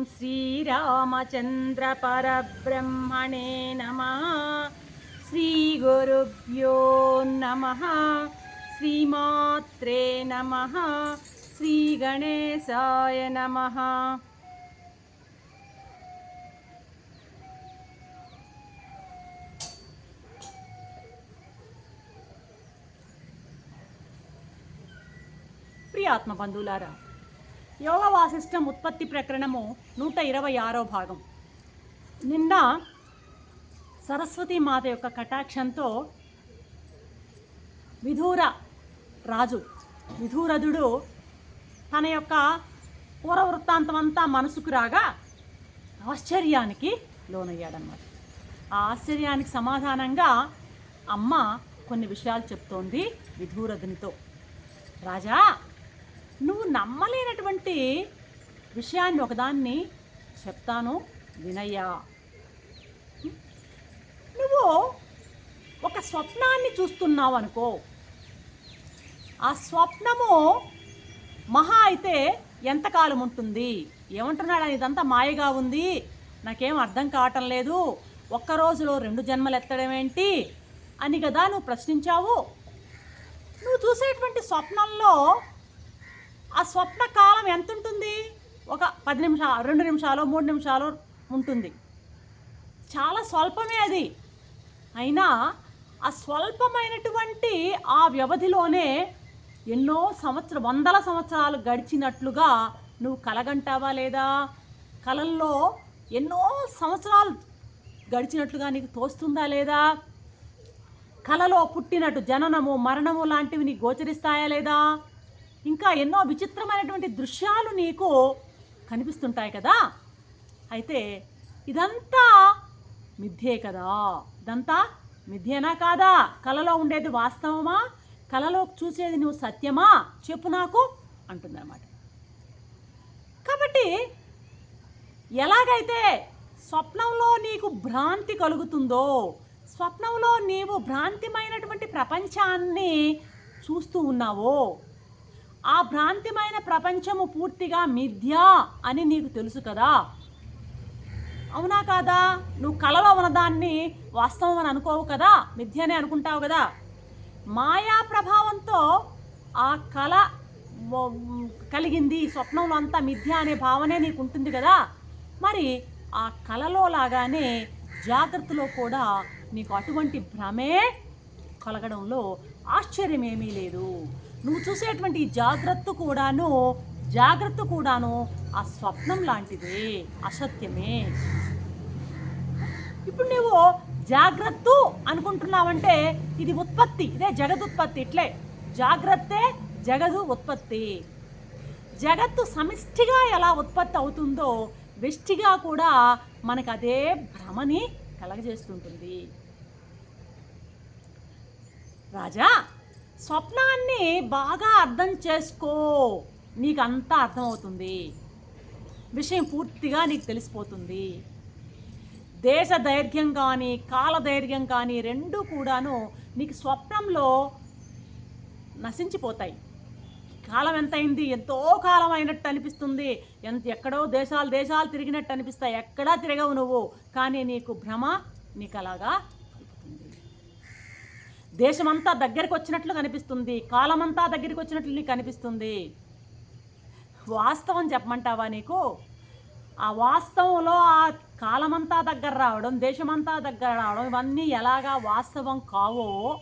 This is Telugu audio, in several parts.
ఓం శ్రీరామచంద్ర పరబ్రహ్మణే నమ శ్రీగురుభ్యో నమ శ్రీమాత్రే నమ శ్రీగణేశాయ నమ ప్రియాత్మ బంధువులారా యోగ వాసిష్టం ఉత్పత్తి ప్రకరణము నూట ఇరవై ఆరో భాగం. నిన్న సరస్వతీ మాత యొక్క కటాక్షంతో విధూర రాజు విధూరథుడు తన యొక్క పూర్వ వృత్తాంతం అంతా మనసుకు రాగా ఆశ్చర్యానికి లోనయ్యాడనమాట ఆ ఆశ్చర్యానికి సమాధానంగా అమ్మ కొన్ని విషయాలు చెప్తోంది విధూరథునితో. రాజా నువ్వు నమ్మలేనటువంటి విషయాన్ని ఒకదాన్ని చెప్తాను వినయ్యా. నువ్వు ఒక స్వప్నాన్ని చూస్తున్నావు అనుకో. ఆ స్వప్నము మహా అయితే ఎంతకాలం ఉంటుంది? ఏమంటున్నాడు ఇదంతా మాయగా ఉంది. నాకేం అర్థం కావటం లేదు. ఒక్క రోజులో రెండు జన్మలు ఎత్తడం ఏంటి అని కదా నువ్వు ప్రశ్నించావు. నువ్వు చూసేటువంటి స్వప్నంలో ఆ స్వప్న కాలం ఎంత ఉంటుంది ఒక పది నిమిషాలు రెండు నిమిషాలు మూడు నిమిషాలు ఉంటుంది. చాలా స్వల్పమే అది. అయినా ఆ స్వల్పమైనటువంటి ఆ వ్యవధిలోనే ఎన్నో సంవత్సర వందల సంవత్సరాలు గడిచినట్లుగా నువ్వు కలగంటావా లేదా? కలల్లో ఎన్నో సంవత్సరాలు గడిచినట్లుగా నీకు తోస్తుందా లేదా? కలలో పుట్టినట్టు జననము మరణము లాంటివి నీకు గోచరిస్తాయా లేదా? ఇంకా ఎన్నో విచిత్రమైనటువంటి దృశ్యాలు నీకు కనిపిస్తుంటాయి కదా. అయితే ఇదంతా మిథ్యే కదా. ఇదంతా మిథ్యేనా కాదా? కలలో ఉండేది వాస్తవమా? కలలో చూసేది నువ్వు సత్యమా? చెప్పు నాకు అంటుందన్నమాట. కాబట్టి ఎలాగైతే స్వప్నంలో నీకు భ్రాంతి కలుగుతుందో స్వప్నంలో నీవు భ్రాంతిమైనటువంటి ప్రపంచాన్ని చూస్తూ ఉన్నావో ఆ భ్రాంతిమైన ప్రపంచము పూర్తిగా మిథ్య అని నీకు తెలుసు కదా. అవునా కాదా? నువ్వు కలలో ఉన్నదాన్ని వాస్తవం అని అనుకోవు కదా? మిథ్యనే అనుకుంటావు కదా? మాయా ప్రభావంతో ఆ కళ కలిగింది స్వప్నంలో అంతా మిథ్య అనే భావనే నీకు ఉంటుంది కదా? మరి ఆ కళలో లాగానే జాగ్రత్తలో కూడా నీకు అటువంటి భ్రమే కలగడంలో ఆశ్చర్యమేమీ లేదు. నువ్వు చూసేటువంటి జాగ్రత్త కూడాను జాగ్రత్త కూడాను ఆ స్వప్నం లాంటిదే అసత్యమే. ఇప్పుడు నువ్వు జాగ్రత్త అనుకుంటున్నావంటే ఇది ఉత్పత్తి ఇదే జగదుత్పత్తి ఇట్లే. జాగ్రత్తే జగదు ఉత్పత్తి. జగత్తు సమిష్టిగా ఎలా ఉత్పత్తి అవుతుందో వెష్టిగా కూడా మనకు అదే భ్రమని కలగజేస్తుంటుంది. రాజా స్వప్నాన్ని బాగా అర్థం చేసుకో. నీకు అంతా అర్థమవుతుంది. విషయం పూర్తిగా నీకు తెలిసిపోతుంది. దేశ దైర్ఘ్యం కానీ కాల దైర్ఘ్యం కానీ రెండు కూడాను నీకు స్వప్నంలో నశించిపోతాయి. కాలం ఎంత అయింది ఎంతో కాలం అయినట్టు అనిపిస్తుంది. ఎంత ఎక్కడో దేశాలు దేశాలు తిరిగినట్టు అనిపిస్తాయి. ఎక్కడా తిరగవు నువ్వు. కానీ నీకు భ్రమ నీకు అలాగా దేశమంతా దగ్గరికి వచ్చినట్లు కనిపిస్తుంది. కాలమంతా దగ్గరికి వచ్చినట్లు నీకు కనిపిస్తుంది. వాస్తవం చెప్పమంటావా నీకు? ఆ వాస్తవంలో ఆ కాలమంతా దగ్గర రావడం దేశమంతా దగ్గర రావడం ఇవన్నీ ఎలాగా వాస్తవం కావో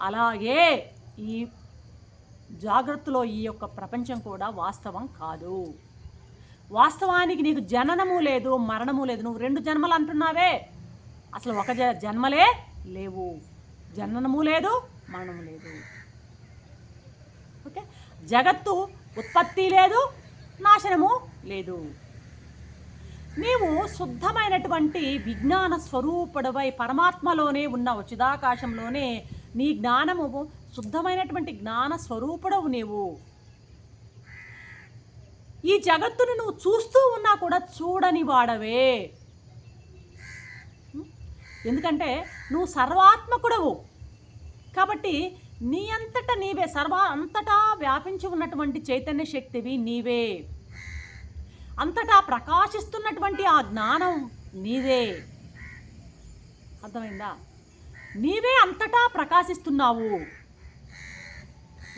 అలాగే ఈ జాగ్రత్తలో ఈ యొక్క ప్రపంచం కూడా వాస్తవం కాదు. వాస్తవానికి నీకు జననము లేదు మరణము లేదు. నువ్వు రెండు జన్మలు అంటున్నావే. అసలు ఒక జ- జన్మలే లేవు. జననము లేదు మరణము లేదు. ఓకే? జగత్తు ఉత్పత్తి లేదు నాశనము లేదు. నీవు శుద్ధమైనటువంటి విజ్ఞాన స్వరూపుడవై పరమాత్మలోనే ఉన్న చిదాకాశంలోనే నీ జ్ఞానము శుద్ధమైనటువంటి జ్ఞాన స్వరూపుడవు నీవు. ఈ జగత్తును నువ్వు చూస్తూ ఉన్నా కూడా చూడని వాడవే. ఎందుకంటే నువ్వు సర్వాత్మకుడవు. కాబట్టి నీ అంతటా నీవే సర్వ అంతటా వ్యాపించి ఉన్నటువంటి చైతన్య శక్తివి నీవే. అంతటా ప్రకాశిస్తున్నటువంటి ఆ జ్ఞానం నీదే అర్థమైందా? నీవే అంతటా ప్రకాశిస్తున్నావు.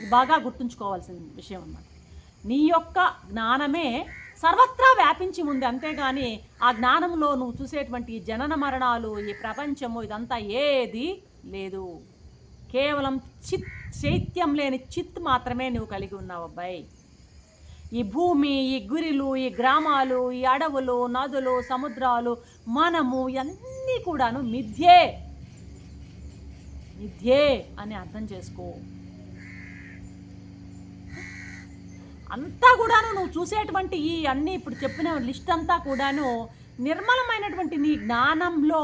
బాగా గుర్తుంచుకోవాల్సిన విషయం అన్నమాట. నీ యొక్క జ్ఞానమే సర్వత్రా వ్యాపించి ఉంది అంతేగాని ఆ జ్ఞానంలో నువ్వు చూసేటువంటి ఈ జనన మరణాలు ఈ ప్రపంచము ఇదంతా ఏది లేదు. కేవలం చిత్ చైత్యం లేని చిత్ మాత్రమే నువ్వు కలిగి ఉన్నావు అబ్బాయి. ఈ భూమి ఈ గురిలు ఈ గ్రామాలు ఈ అడవులు నదులు సముద్రాలు మనము ఇవన్నీ కూడాను మిథ్యే. మిథ్యే అని అర్థం చేసుకో. అంతా కూడాను నువ్వు చూసేటువంటి ఈ అన్నీ ఇప్పుడు చెప్పిన లిస్ట్ అంతా కూడాను నిర్మలమైనటువంటి నీ జ్ఞానంలో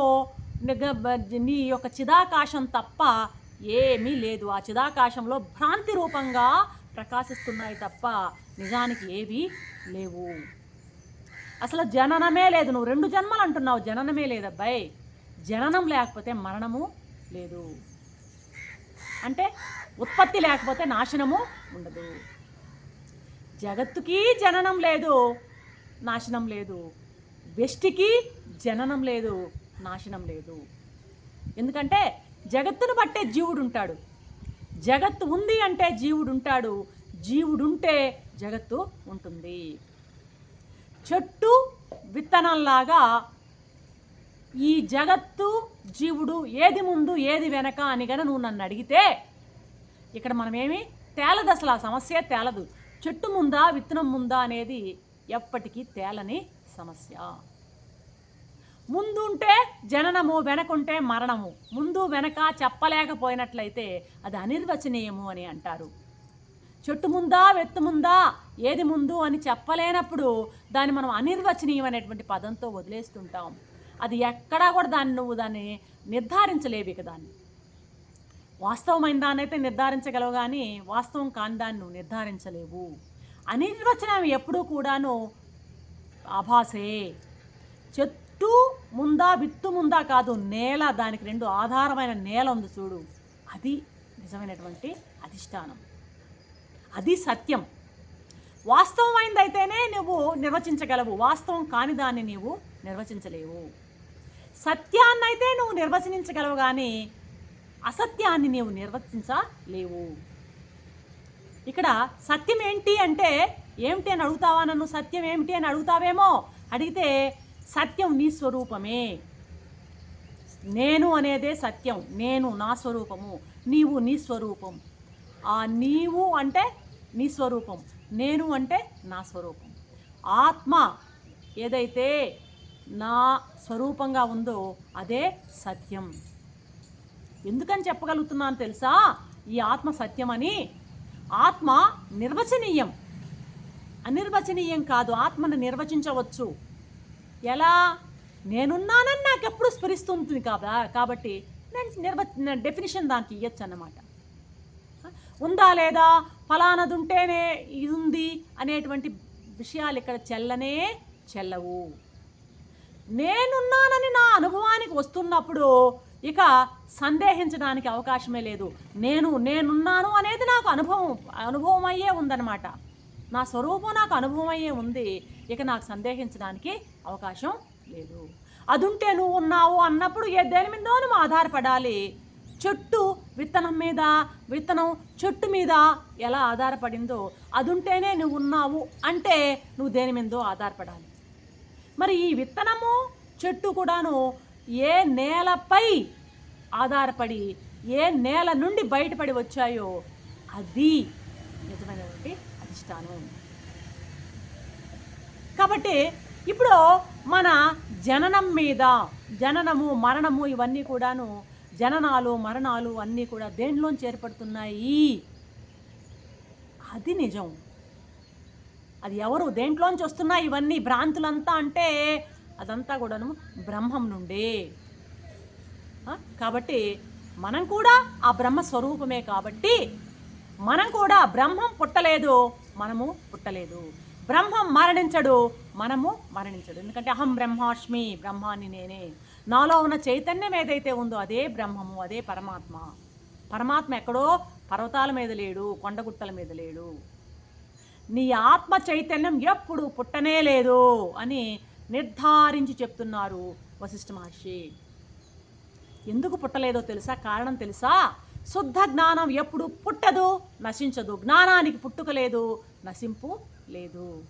నీ యొక్క చిదాకాశం తప్ప ఏమీ లేదు. ఆ చిదాకాశంలో భ్రాంతి రూపంగా ప్రకాశిస్తున్నాయి తప్ప నిజానికి ఏవి లేవు. అసలు జననమే లేదు. నువ్వు రెండు జన్మలు అంటున్నావు. జననమే లేదబ్బాయి జననం లేకపోతే మరణము లేదు. అంటే ఉత్పత్తి లేకపోతే నాశనము ఉండదు. జగత్తుకి జననం లేదు నాశనం లేదు. వెష్టికి జననం లేదు నాశనం లేదు. ఎందుకంటే జగత్తును బట్టే జీవుడు ఉంటాడు జగత్తు ఉంది అంటే జీవుడు ఉంటాడు జీవుడుంటే జగత్తు ఉంటుంది. చెట్టు విత్తనంలాగా ఈ జగత్తు జీవుడు ఏది ముందు ఏది వెనక అని కనుక నువ్వు నన్ను అడిగితే ఇక్కడ మనమేమి తేలదు అసలు ఆ సమస్య తేలదు. చెట్టు ముందా విత్తనం ముందా అనేది ఎప్పటికీ తేలని సమస్య. ముందుంటే జననము వెనకుంటే మరణము. ముందు వెనక చెప్పలేకపోయినట్లయితే అది అనిర్వచనీయము అని అంటారు. చెట్టు ముందా వెత్తు ముందా ఏది ముందు అని చెప్పలేనప్పుడు దాన్ని మనం అనిర్వచనీయం అనేటువంటి పదంతో వదిలేస్తుంటాం. అది ఎక్కడా కూడా దాన్ని నువ్వు దాన్ని నిర్ధారించలేవు ఇక దాన్ని. వాస్తవమైన దాన్ని అయితే నిర్ధారించగలవు కానీ వాస్తవం కాని దాన్ని నువ్వు నిర్ధారించలేవు. అనిర్వచనం ఎప్పుడూ కూడాను ఆభాసే. చెట్టు ముందా విత్తు ముందా కాదు నేల దానికి రెండు ఆధారమైన నేల ఉంది చూడు. అది నిజమైనటువంటి అధిష్టానం. అది సత్యం. వాస్తవమైందైతేనే నువ్వు నిర్వచించగలవు. వాస్తవం కాని దాన్ని నీవు నిర్వచించలేవు. సత్యాన్నైతే నువ్వు నిర్వచించగలవు కానీ అసత్యాన్ని నీవు నిర్వర్తించలేవు. ఇక్కడ సత్యం ఏంటి అంటే ఏమిటి అని అడుగుతావా నన్ను? సత్యం ఏమిటి అని అడుగుతావేమో? అడిగితే సత్యం నీ స్వరూపమే. నేను అనేదే సత్యం నేను నా స్వరూపము నీవు నీ స్వరూపం. ఆ నీవు అంటే నీ స్వరూపం నేను అంటే నా స్వరూపం. ఆత్మ ఏదైతే నా స్వరూపంగా ఉందో అదే సత్యం. ఎందుకని చెప్పగలుగుతున్నాను తెలుసా? ఈ ఆత్మ సత్యమని. ఆత్మ నిర్వచనీయం. అనిర్వచనీయం కాదు ఆత్మను నిర్వచించవచ్చు. ఎలా? నేనున్నానని నాకు ఎప్పుడు స్ఫురిస్తుంది కదా కాబట్టి నేను నిర్వ డెఫినేషన్ దానికి ఇవ్వచ్చు అన్నమాట ఉందా లేదా? ఫలానది ఉంటేనే ఇది ఉంది అనేటువంటి విషయాలు ఇక్కడ చెల్లనే చెల్లవు. నేనున్నానని నా అనుభవానికి వస్తున్నప్పుడు ఇక సందేహించడానికి అవకాశమే లేదు. నేను నేనున్నాను అనేది నాకు అనుభవం అనుభవం అయ్యే ఉందన్నమాట. నా స్వరూపం నాకు అనుభవం అయ్యే ఉంది. ఇక నాకు సందేహించడానికి అవకాశం లేదు. అదుంటే నువ్వు ఉన్నావు అన్నప్పుడు ఏ దేని మీదో నువ్వు ఆధారపడాలి. చెట్టు విత్తనం మీద విత్తనం చెట్టు మీద ఎలా ఆధారపడిందో అదుంటేనే నువ్వు ఉన్నావు అంటే నువ్వు దేని మీదో ఆధారపడాలి. మరి ఈ విత్తనము చెట్టు కూడాను ఏ నేలపై ఆధారపడి ఏ నేల నుండి బయటపడి వచ్చాయో అది నిజమైనటువంటి అధిష్టానం. కాబట్టి ఇప్పుడు మన జననం మీద జననము మరణము ఇవన్నీ కూడాను జననాలు మరణాలు అన్నీ కూడా దేనిలోంచి ఏర్పడుతున్నాయి? అది నిజం. అది ఎవరు దేంట్లోంచి వస్తున్నాయి ఇవన్నీ భ్రాంతులంతా అంటే అదంతా కూడాను బ్రహ్మం నుండే. కాబట్టి మనం కూడా ఆ బ్రహ్మ స్వరూపమే కాబట్టి మనం కూడా బ్రహ్మం పుట్టలేదు మనము పుట్టలేదు. బ్రహ్మం మరణించడు మనము మరణించడు. ఎందుకంటే అహం బ్రహ్మాష్మి బ్రహ్మాన్ని నేనే. నాలో ఉన్న చైతన్యం ఏదైతే ఉందో అదే బ్రహ్మము అదే పరమాత్మ. పరమాత్మ ఎక్కడో పర్వతాల మీద లేడు కొండగుట్టల మీద లేడు. నీ ఆత్మ చైతన్యం ఎప్పుడు పుట్టనే లేదు అని నిర్ధారించి చెప్తున్నారు వశిష్ఠ మహర్షి. ఎందుకు పుట్టలేదో తెలుసా? కారణం తెలుసా? శుద్ధ జ్ఞానం ఎప్పుడు పుట్టదు నశించదు. జ్ఞానానికి పుట్టుక లేదు నశింపు లేదు.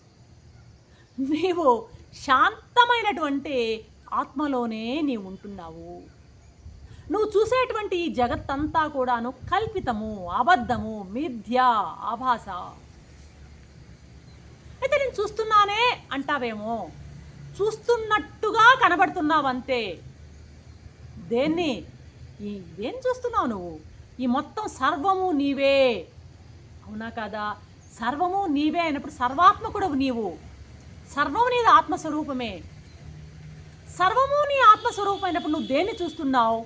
నీవు శాంతమైనటువంటి ఆత్మలోనే నీవు ఉంటున్నావు. నువ్వు చూసేటువంటి ఈ జగత్తంతా కూడాను కల్పితము అబద్ధము మిథ్య ఆభాస. అయితే నేను చూస్తున్నానే అంటావేమో? కనబడుతున్నావంతే దేన్ని? ఏం చూస్తున్నావు నువ్వు? ఈ మొత్తం సర్వము నీవే. అవునా కాదా? సర్వము నీవే అయినప్పుడు సర్వాత్మకుడు నీవు. సర్వము నీది ఆత్మస్వరూపమే. సర్వము నీ ఆత్మస్వరూపం అయినప్పుడు నువ్వు దేన్ని చూస్తున్నావు?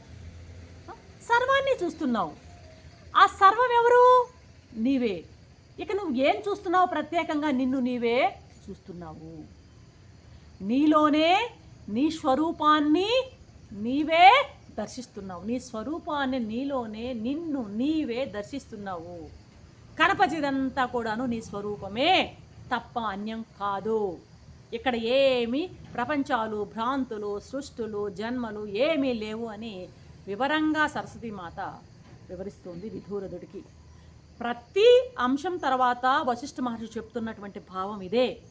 సర్వాన్ని చూస్తున్నావు. ఆ సర్వం ఎవరు నీవే. ఇక నువ్వు ఏం చూస్తున్నావు ప్రత్యేకంగా నిన్ను నీవే చూస్తున్నావు. నీలోనే నీ స్వరూపాన్ని నీవే దర్శిస్తున్నావు. నీ స్వరూపాన్ని నీలోనే నిన్ను నీవే దర్శిస్తున్నావు. కనపచేదంతా కూడాను నీ స్వరూపమే తప్ప అన్యం కాదు. ఇక్కడ ఏమి ప్రపంచాలు భ్రాంతులు సృష్టులు జన్మలు ఏమీ లేవు అని వివరంగా సరస్వతి మాత వివరిస్తుంది విధూరదుడికి ప్రతి అంశం తర్వాత వశిష్ఠ మహర్షి చెప్తున్నటువంటి భావం ఇదే.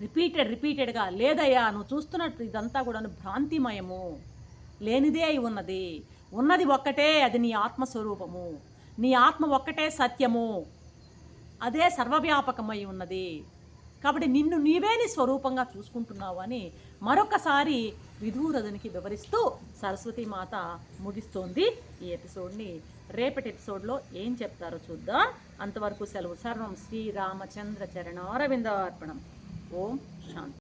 రిపీటెడ్ రిపీటెడ్గా లేదయ్యా నువ్వు చూస్తున్నట్టు ఇదంతా కూడా భ్రాంతిమయము. లేనిదే అయి ఉన్నది. ఉన్నది ఒక్కటే అది నీ ఆత్మస్వరూపము. నీ ఆత్మ ఒక్కటే సత్యము. అదే సర్వవ్యాపకమై ఉన్నది. కాబట్టి నిన్ను నీవే నీ స్వరూపంగా చూసుకుంటున్నావు అని మరొకసారి విధూరథునికి వివరిస్తూ సరస్వతి మాత ముగిస్తోంది ఈ ఎపిసోడ్ని. రేపటి ఎపిసోడ్లో ఏం చెప్తారో చూద్దాం. అంతవరకు సెలవు సర్వం శ్రీరామచంద్ర చరణారవిందార్పణం. ఓం శాంతి